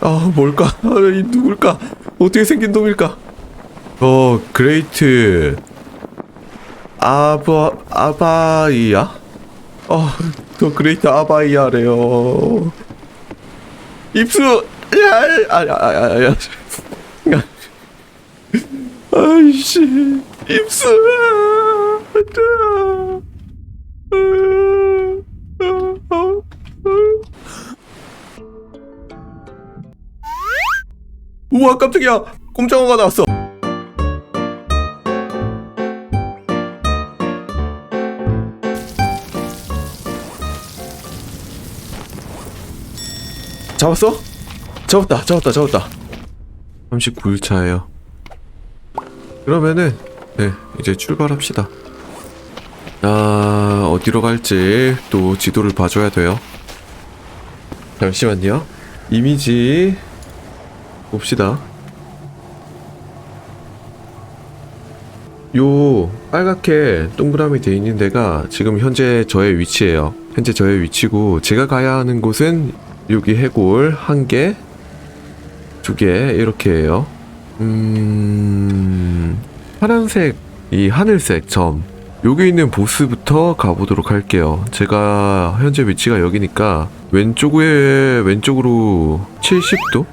아 뭘까? 아, 이 누굴까? 어떻게 생긴 놈일까? 어 그레이트 아바 아바이야? 어더 그레이트 아바이야래요. 입수 야 아야야야 아이씨 입수 우와 깜짝이야. 꼼짝어가 나왔어. 잡았어? 잡았다 잡았다 잡았다. 39일 차예요. 그러면은 네 이제 출발합시다. 아 어디로 갈지 또 지도를 봐줘야 돼요. 잠시만요. 이미지 봅시다 요 빨갛게 동그라미 돼 있는 데가 지금 현재 저의 위치예요 현재 저의 위치고 제가 가야 하는 곳은 여기 해골 한 개, 두 개 이렇게 해요. 음, 파란색 이 하늘색 점 여기 있는 보스부터 가보도록 할게요. 제가 현재 위치가 여기니까 왼쪽에 왼쪽으로 70도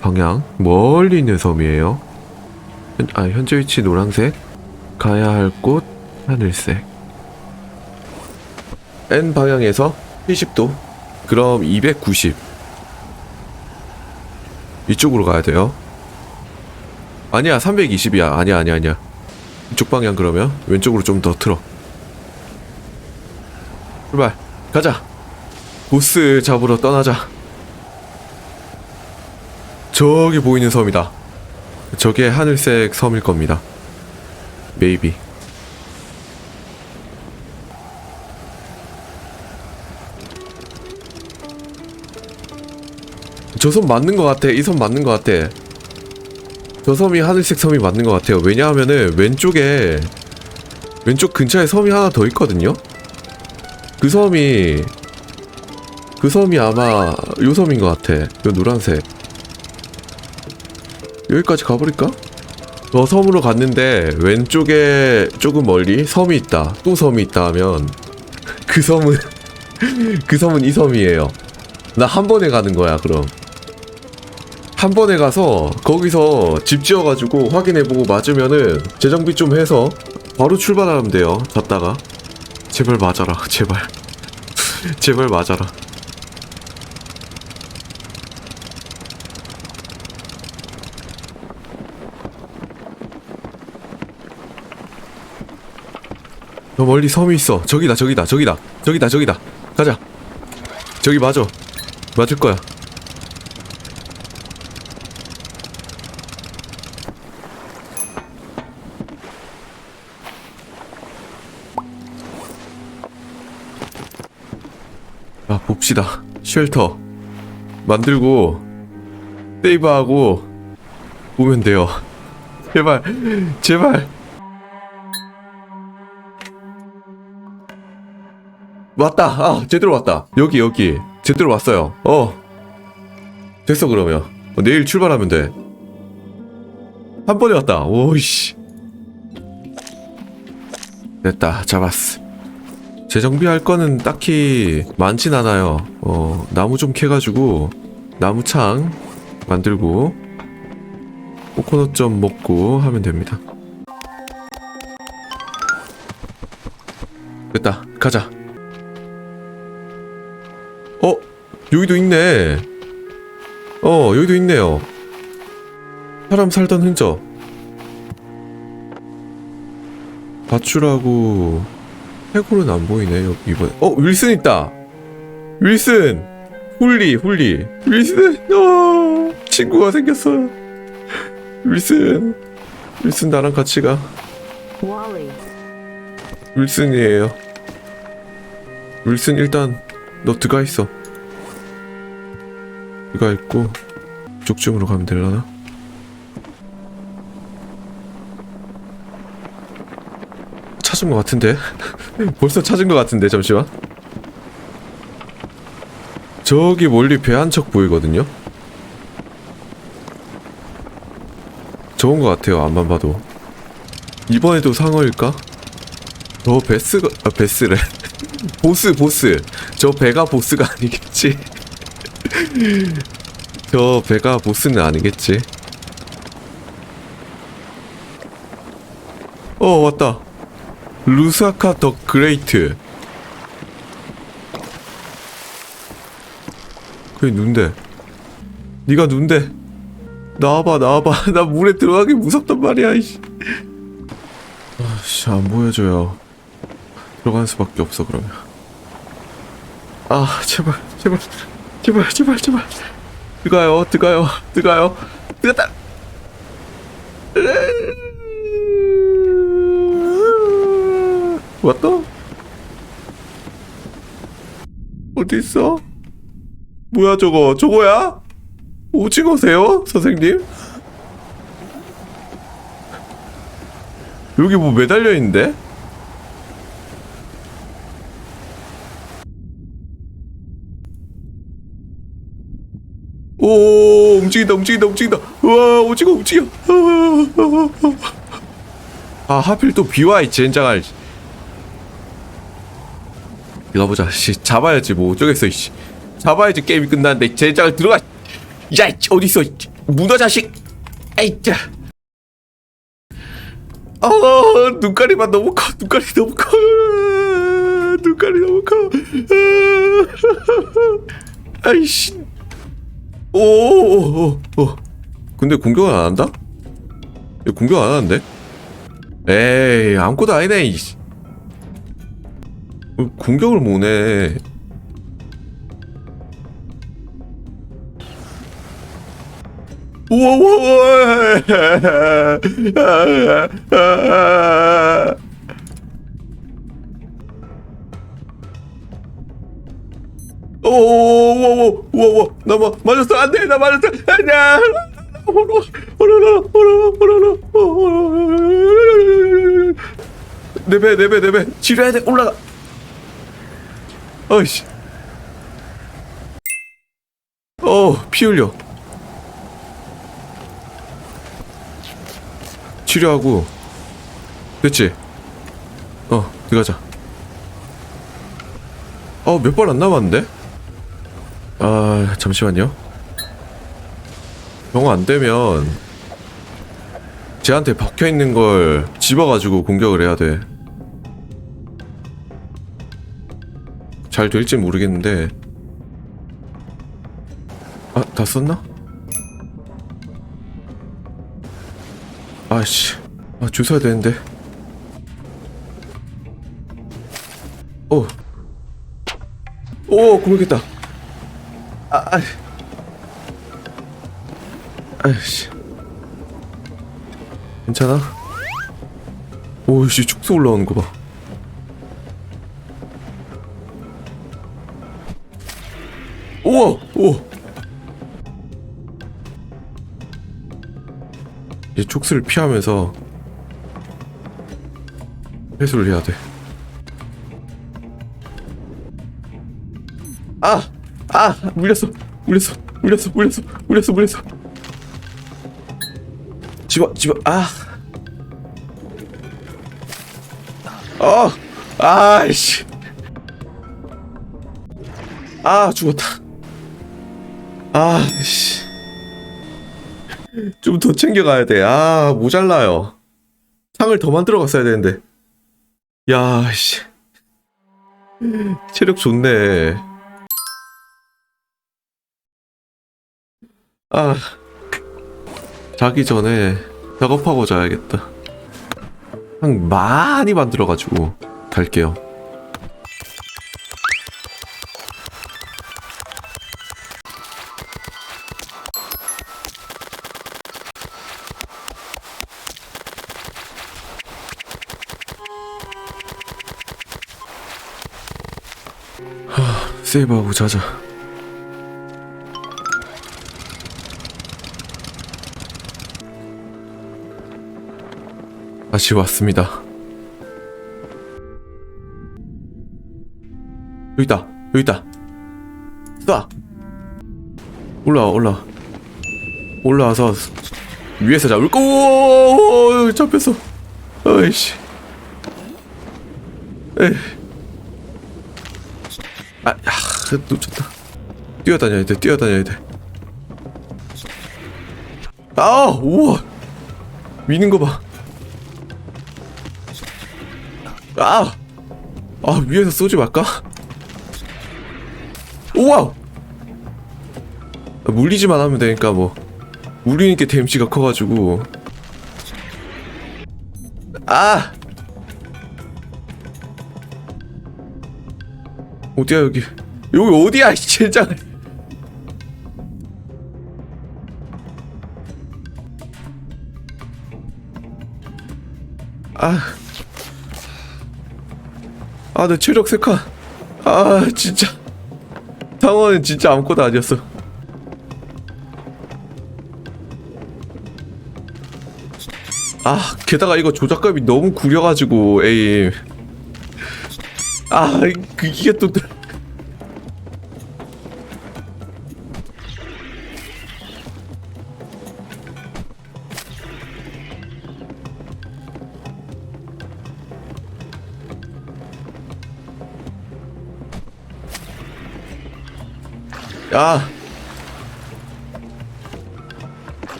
방향 멀리 있는 섬이에요. 현, 아 현재 위치 노란색. 가야 할 곳 하늘색. N 방향에서 70도. 그럼 290 이쪽으로 가야 돼요. 아니야 320이야. 아니야 아니야 아니야. 이쪽 방향 그러면 왼쪽으로 좀 더 틀어. 출발. 가자. 보스 잡으러 떠나자 저기 보이는 섬이다 저게 하늘색 섬일 겁니다 메이비 저 섬 맞는 것 같아. 이 섬 맞는 것 같아. 저 섬이 하늘색 섬이 맞는 것 같아요. 왜냐하면은 왼쪽에 왼쪽 근처에 섬이 하나 더 있거든요. 그 섬이 그 섬이 아마 요 섬인 것 같아. 요 노란색. 여기까지 가버릴까? 저 섬으로 갔는데 왼쪽에 조금 멀리 섬이 있다. 또 섬이 있다 하면 그 섬은 그 섬은 이 섬이에요. 나 한 번에 가는 거야 그럼. 한 번에 가서 거기서 집 지어가지고 확인해보고 맞으면은 재정비 좀 해서 바로 출발하면 돼요. 잡다가 제발 맞아라. 제발 제발 맞아라. 저 멀리 섬이 있어. 저기다, 저기다, 저기다, 저기다, 저기다. 가자. 저기 맞아. 맞을 거야. 아, 봅시다. 쉘터. 만들고, 세이브하고, 보면 돼요. 제발, 제발. 왔다. 아, 제대로 왔다. 여기, 여기. 제대로 왔어요. 어. 됐어, 그러면. 어, 내일 출발하면 돼. 한 번에 왔다. 오이씨. 됐다. 잡았어. 재정비할 거는 딱히 많진 않아요. 어, 나무 좀 캐가지고, 나무창 만들고, 코코넛 좀 먹고 하면 됩니다. 됐다. 가자. 여기도 있네. 어, 여기도 있네요. 사람 살던 흔적. 가출하고 해골은 안 보이네 여기 이번에. 어, 윌슨 있다. 윌슨. 훌리, 훌리. 윌슨. 어, 친구가 생겼어. 윌슨. 윌슨 나랑 같이 가. 윌슨이에요. 윌슨 일단 너 들어가 있어. 들어가 있고 이쪽쯤으로 가면 되려나? 찾은 것 같은데? 벌써 찾은 것 같은데 잠시만. 저기 멀리 배 한 척 보이거든요. 좋은 것 같아요 앞만 봐도 이번에도 상어일까? 저 베스가 아 베스래 보스 보스 저 배가 보스가 아니겠지 저 배가 보스는 아니겠지? 어 왔다. 루사카 더 그레이트. 그게 눈데? 네가 눈데? 나와봐 나와봐. 나 물에 들어가기 무섭단 말이야 이씨. 아씨 안 보여줘요. 들어가는 수밖에 없어 그러면. 아 제발 제발 제발 제발 제발. 들어가요 들어가요 들어가요. 들어갔다. 왔다. 어디 있어? 뭐야 저거? 저거야? 오징어세요 선생님. 여기 뭐 매달려 있는데 오 움직인다 움직인다 움직인다. 우와 오징어 움직여. 아 하필 또 비와 이 젠장할 이거 보자 씨. 잡아야지 뭐 어쩌겠어 이씨. 잡아야지 게임이 끝나는데 젠장을 들어가. 야 이, 문어 자식. 에이 자. 어, 눈가리만 너무 커 눈가리 너무 커. 눈가리 너무 커. 아이씨 오오오오 근데 공격은 안 한다? 공격 안 하는데? 에이 아무것도 아니네 이씨 어, 공격을 못해 우와우와 오오오오오오오 나 뭐, 맞았어 안돼 나 맞았어 아니야 오로로 오로로 오로로 오로로 내배 내배 내배 치료해야 돼 올라가 어이씨 어피 흘려 치료하고 됐지 어 들어가자 어몇 발 안 남았는데 아 잠시만요 병안 되면 쟤한테 박혀 있는 걸 집어가지고 공격을 해야 돼. 잘 될지 모르겠는데. 아, 다 썼나? 아씨, 아, 주워야 되는데. 오, 오, 공격했다. 아, 아. 아이씨 괜찮아? 오씨 축소 올라오는 거 봐. 우와 오. 이제 촉수를 피하면서 회수를 해야 돼. 아! 아! 물렸어! 물렸어! 물렸어! 물렸어! 물렸어! 물렸어! 집어 집어 아. 어. 아이씨. 아, 죽었다. 아이씨. 좀 더 챙겨 가야 돼. 아, 모자라요. 창을 더 만들어 갔어야 되는데. 야, 씨. 체력 좋네. 아. 자기 전에 작업하고 자야겠다. 한 많이 만들어가지고 갈게요. 하, 세이브하고 자자. 다시 왔습니다. 여기 있다. 여기 있다. 쏴. 올라와, 올라와. 올라와서 위에서 잡을 거. 오, 잡혔어. 어이씨. 에이. 아, 야, 놓쳤다. 뛰어다녀야 돼, 뛰어다녀야 돼. 아, 우와. 미는 거 봐. 아, 아 위에서 쏘지 말까? 우와. 아, 물리지만 하면 되니까 뭐. 물리니까 데미지가 커가지고. 아. 어디야 여기? 여기 어디야? 진짜. 아. 아, 내 체력 세 칸. 아, 진짜. 상어는 진짜 아무것도 아니었어. 아, 게다가 이거 조작감이 너무 구려가지고, 에임. 아, 그, 이게 또. 야.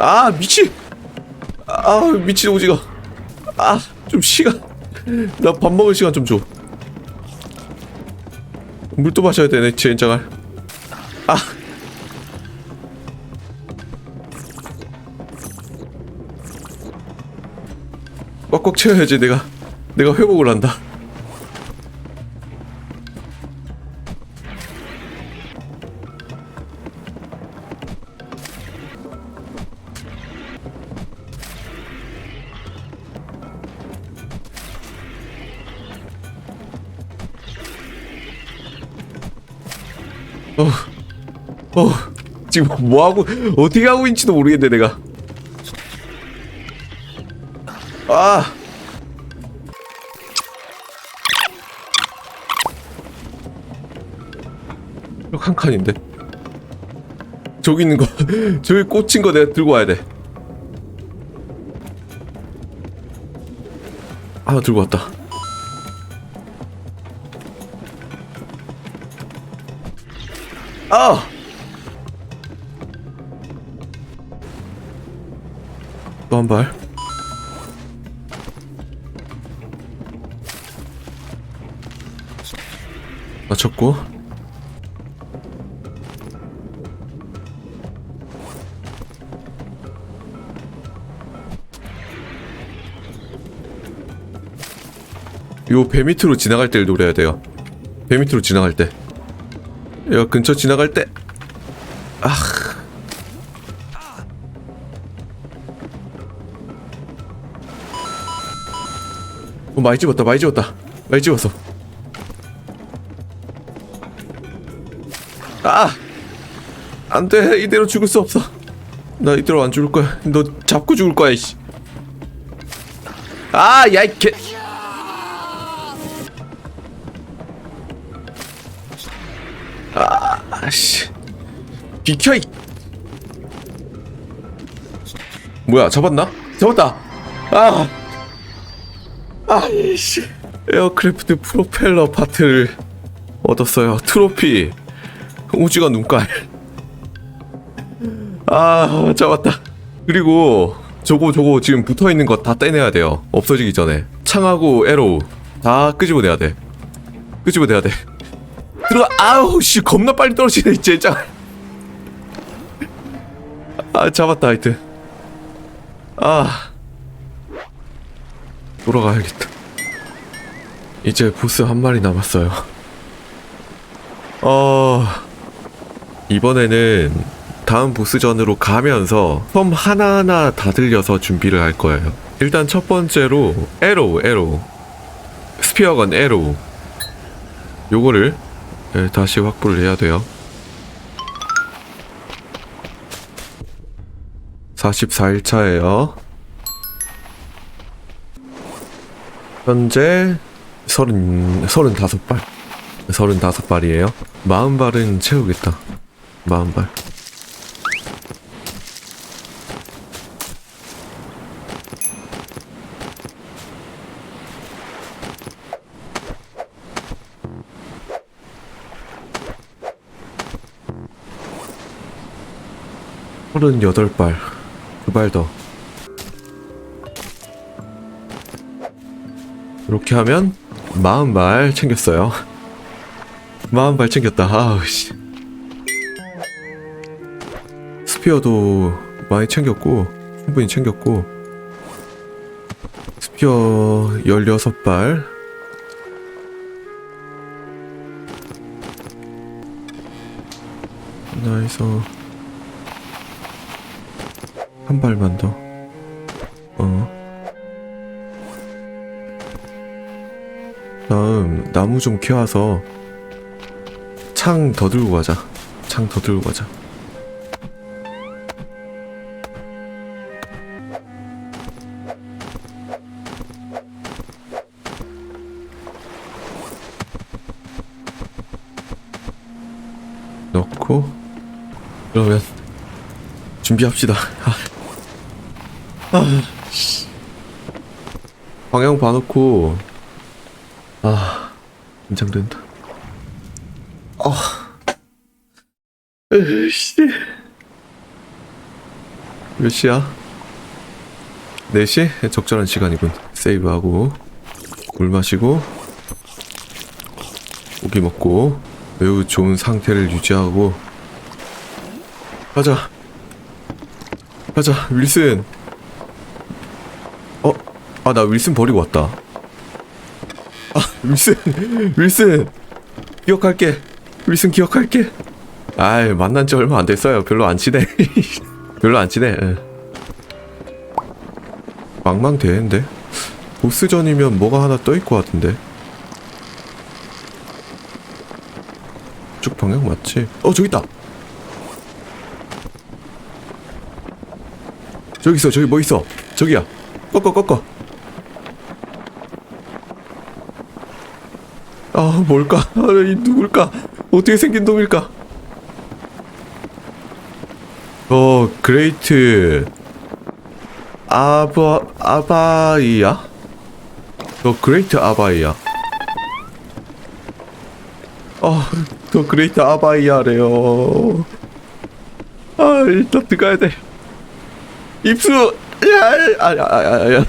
아, 미친. 아, 미친 오지가. 아, 좀 시간. 나 밥 먹을 시간 좀 줘. 물도 마셔야 되네, 젠장할. 아. 꽉꽉 채워야지, 내가. 내가 회복을 한다. 지금 뭐 하고 어떻게 하고 있는지도 모르겠네 내가. 아, 한 칸인데. 저기 있는 거, 저기 꽂힌 거 내가 들고 와야 돼. 하나 들고 왔다. 아! 또 한 발. 맞췄고. 요 배 밑으로 지나갈 때를 노려야 돼요. 배 밑으로 지나갈 때. 여 근처 지나갈 때. 아. 어, 많이 집었다, 많이 집었다. 많이 집었어. 아! 안 돼, 이대로 죽을 수 없어. 나 이대로 안 죽을 거야. 너 잡고 죽을 거야, 이씨. 아, 야, 이 개. 아씨 비켜 이 뭐야 잡았나? 잡았다 아 아이씨. 에어크래프트 프로펠러 파트를 얻었어요. 트로피. 오지가 눈깔. 아 잡았다. 그리고 저거 저거 지금 붙어 있는 거 다 떼내야 돼요. 없어지기 전에. 창하고 에로우 다 끄집어내야 돼. 끄집어내야 돼. 들어가. 아우 씨. 겁나 빨리 떨어지네 진짜. 아 잡았다 하여튼. 아 돌아가야겠다. 이제 보스 한 마리 남았어요. 어 이번에는 다음 보스전으로 가면서 섬 하나하나 다 들려서 준비를 할 거예요. 일단 첫 번째로 에로우 에로우 스피어건 에로우 요거를 네, 다시 확보를 해야 돼요. 44일차예요. 현재 30, 35발? 35발이에요. 40발은 채우겠다. 40발. 서른여덟 발 그발 그 더. 이렇게 하면 40발 챙겼어요. 40발 챙겼다. 아우, 씨. 스피어도 많이 챙겼고, 충분히 챙겼고, 스피어 16발. 하나에서 한 발만 더. 다음 나무 좀 캐와서 창 더 들고 가자. 창 더 들고 가자. 넣고 그러면 준비합시다. 아, 아, 씨. 방향 봐놓고 아 긴장된다. 아, 으씨. 몇 시야? 4시? 적절한 시간이군. 세이브하고 물 마시고 고기 먹고 매우 좋은 상태를 유지하고 가자 가자 윌슨 어? 아 나 윌슨 버리고 왔다 아 윌슨 윌슨 기억할게. 윌슨 기억할게. 아이 만난 지 얼마 안 됐어요. 별로 안 친해. 별로 안 친해. 예. 망망대해인데? 보스전이면 뭐가 하나 떠있을 것 같은데? 쭉 방향 맞지? 어 저기 있다. 저기 있어 저기 뭐 있어? 저기야. 꺾어 꺾어 아 뭘까 아, 이 누굴까 어떻게 생긴 놈일까 어 그레이트 아바 아바이야 더 그레이트 아바이야 아, 더 그레이트 아바이아래요. 아, 일단 들어가야 돼. 입수! 야, 아, 아, 아, 아, 야.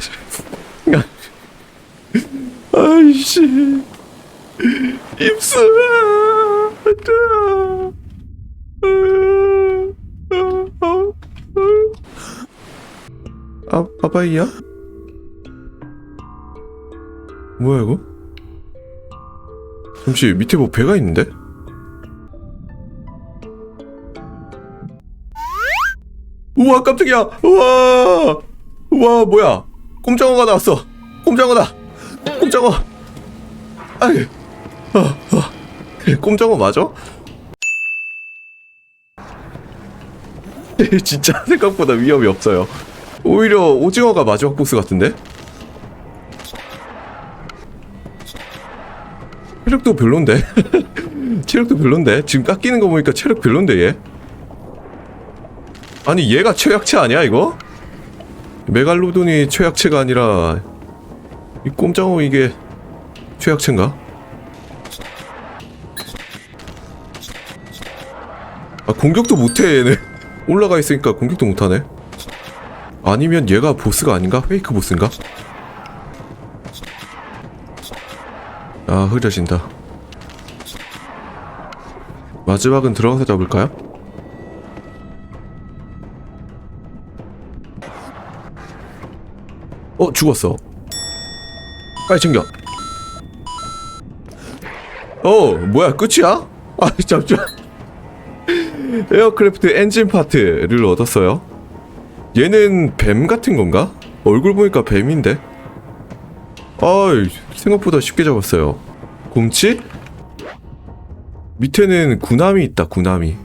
아이씨. 입수! 아, 아바이야? 뭐야, 이거? 잠시 밑에 뭐 배가 있는데? 우와 깜짝이야 우와 우와 뭐야 꼼장어가 나왔어 꼼장어다 꼼장어 아이. 꼼장어 맞아? 진짜 생각보다 위험이 없어요 오히려 오징어가 마지막 보스 같은데? 체력도 별론데? 체력도 별론데? 지금 깎이는 거 보니까 체력 별론데 얘? 아니 얘가 최약체 아니야 이거? 메갈로돈이 최약체가 아니라 이 꼼장어 이게 최약체인가? 아 공격도 못해 얘는 올라가 있으니까 공격도 못하네 아니면 얘가 보스가 아닌가? 페이크 보스인가? 아 흐려진다 마지막은 들어가서 잡을까요? 어 죽었어 빨리 챙겨 어 뭐야 끝이야? 아 잠시만 에어크래프트 엔진 파트를 얻었어요. 얘는 뱀 같은 건가? 얼굴 보니까 뱀인데? 아이 생각보다 쉽게 잡았어요. 곰치? 밑에는 구나미 있다 구나미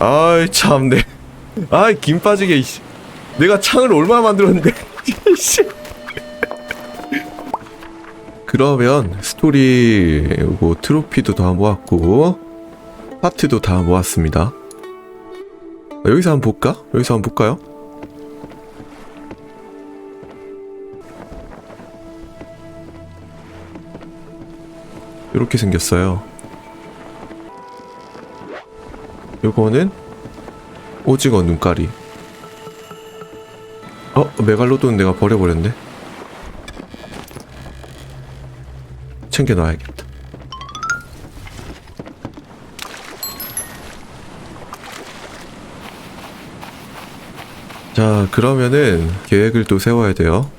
아이 참네 아이 김 빠지게 이씨. 내가 창을 얼마나 만들었는데. 이씨 그러면 스토리 뭐 트로피도 다 모았고 파트도 다 모았습니다 여기서 한번 볼까? 여기서 한번 볼까요? 이렇게 생겼어요. 요거는 오징어 눈깔이. 어, 메갈로돈 내가 버려버렸네. 챙겨 놔야겠다. 자, 그러면은 계획을 또 세워야 돼요.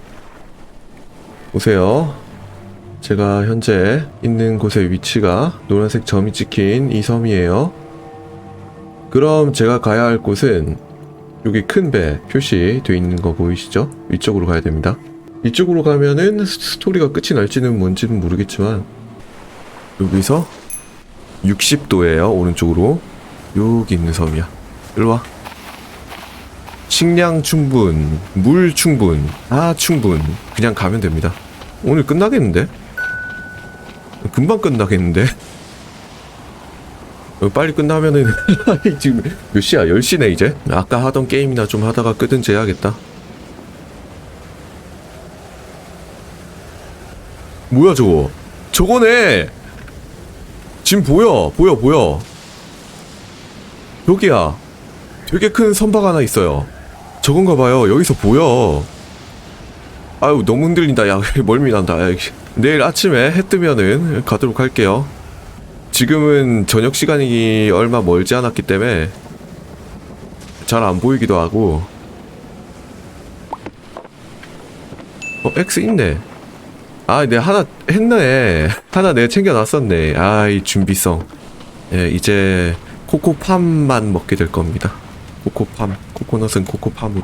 보세요. 제가 현재 있는 곳의 위치가 노란색 점이 찍힌 이 섬이에요. 그럼 제가 가야 할 곳은 여기 큰 배 표시되어 있는 거 보이시죠? 이쪽으로 가야 됩니다. 이쪽으로 가면은 스토리가 끝이 날지는 뭔지는 모르겠지만 여기서 60도예요 오른쪽으로. 여기 있는 섬이야. 일로 와. 식량 충분 물 충분 아 충분. 그냥 가면 됩니다. 오늘 끝나겠는데? 금방 끝나겠는데? 어, 빨리 끝나면은 지금 몇 시야? 10시네 이제? 아까 하던 게임이나 좀 하다가 끄든지 해야겠다 뭐야 저거? 저거네! 지금 보여 보여 보여. 여기야. 되게 큰 선박 하나 있어요. 저건가 봐요. 여기서 보여. 아유 너무 흔들린다. 야 멀미 난다. 야. 내일 아침에 해 뜨면은 가도록 할게요. 지금은 저녁 시간이 얼마 멀지 않았기 때문에 잘 안 보이기도 하고. 어 X 있네 아, 내가 하나 했네. 하나 내가 챙겨놨었네. 아, 이 준비성. 예, 이제 코코팜만 먹게 될 겁니다. 코코팜. 코코넛은 코코팜으로.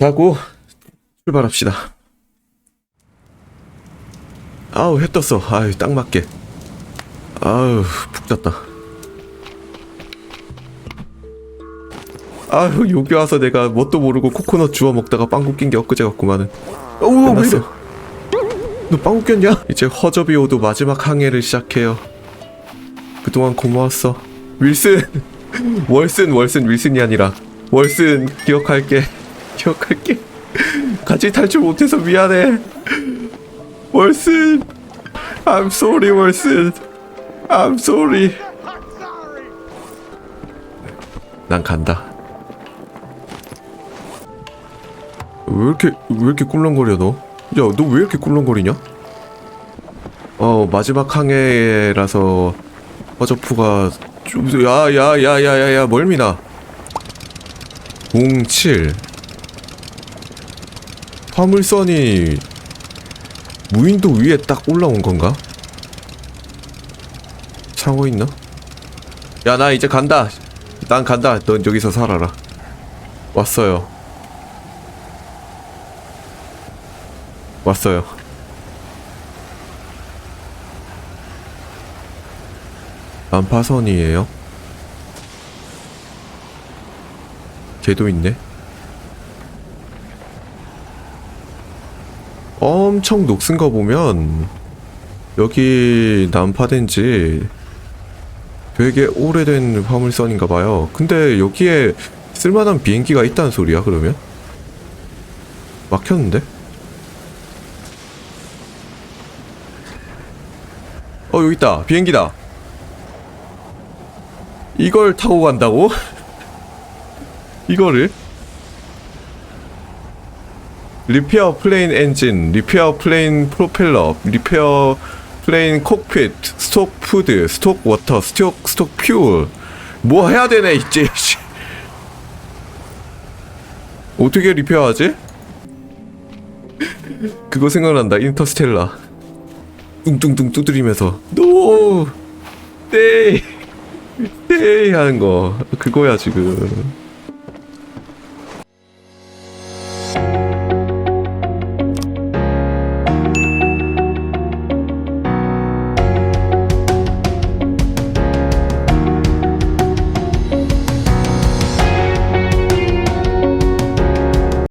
자고 출발합시다. 아우, 해 떴어. 아유, 딱 맞게. 아유, 푹 잤다. 아유, 여기 와서 내가 뭣도 모르고 코코넛 주워 먹다가 빵꾸 낀 게 엊그제 같구만은. 어우, 왜 이래? 너 빵꾸 꼈냐? 이제 허접이 오도 마지막 항해를 시작해요. 그동안 고마웠어. 윌슨! 월슨, 월슨, 윌슨이 아니라. 월슨, 기억할게. 기억할게. 같이 탈출 못해서 미안해. 월슨! I'm sorry, 월슨. I'm sorry. 난 간다. 왜 이렇게, 왜 이렇게 꿀렁거려, 너? 야, 너 왜 이렇게 꿀렁거리냐? 어, 마지막 항해라서 허저프가 좀, 야, 야, 야, 야, 야, 야, 멀미나. 07. 화물선이 무인도 위에 딱 올라온 건가? 창호 있나? 야, 나 이제 간다. 난 간다. 넌 여기서 살아라. 왔어요. 왔어요. 난파선이에요. 걔도 있네. 엄청 녹슨 거 보면 여기 난파된 지 되게 오래된 화물선인가 봐요. 근데 여기에 쓸만한 비행기가 있다는 소리야, 그러면? 막혔는데? 어 여기 있다 비행기다 이걸 타고 간다고? 이거를? 리페어 플레인 엔진, 리페어 플레인 프로펠러, 리페어 플레인 콕핏, 스톡 푸드, 스톡 워터, 스톡 스톡 퓨. 뭐 해야 되네 이제. 씨. 어떻게 리페어하지? 그거 생각난다. 인터스텔라. 뚱뚱뚱 두드리면서 노 떼이 떼이 하는 거. 그거야 지금.